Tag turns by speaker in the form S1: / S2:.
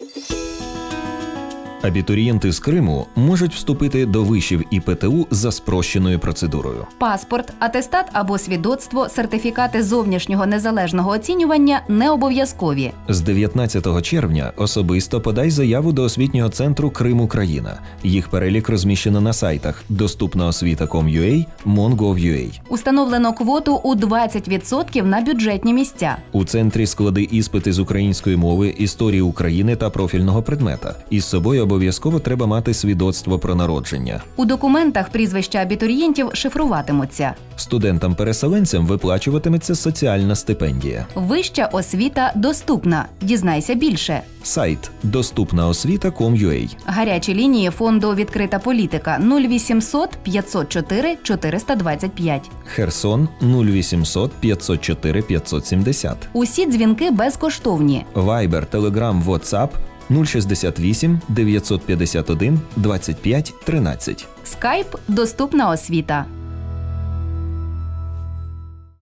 S1: Thank you. Абітурієнти з Криму можуть вступити до вишів ІПТУ за спрощеною процедурою.
S2: Паспорт, атестат або свідоцтво, сертифікати зовнішнього незалежного оцінювання не обов'язкові.
S1: З 19 червня особисто подай заяву до освітнього центру Крим Україна. Їх перелік розміщено на сайтах доступна освіта.com.ua, Mongo.ua.
S2: Установлено квоту у 20% на бюджетні місця.
S1: У центрі склади іспити з української мови, історії України та профільного предмета. Із собою обов'язково треба мати свідоцтво про народження.
S2: У документах прізвища абітурієнтів шифруватимуться.
S1: Студентам-переселенцям виплачуватиметься соціальна стипендія.
S2: Вища освіта доступна. Дізнайся більше.
S1: Сайт доступна освіта.com.ua.
S2: Гарячі лінії фонду Відкрита політика 0800 504 425.
S1: Херсон 0800 504 570.
S2: Усі дзвінки безкоштовні.
S1: Viber, Telegram, WhatsApp 068 951 25 13.
S2: Скайп доступна освіта.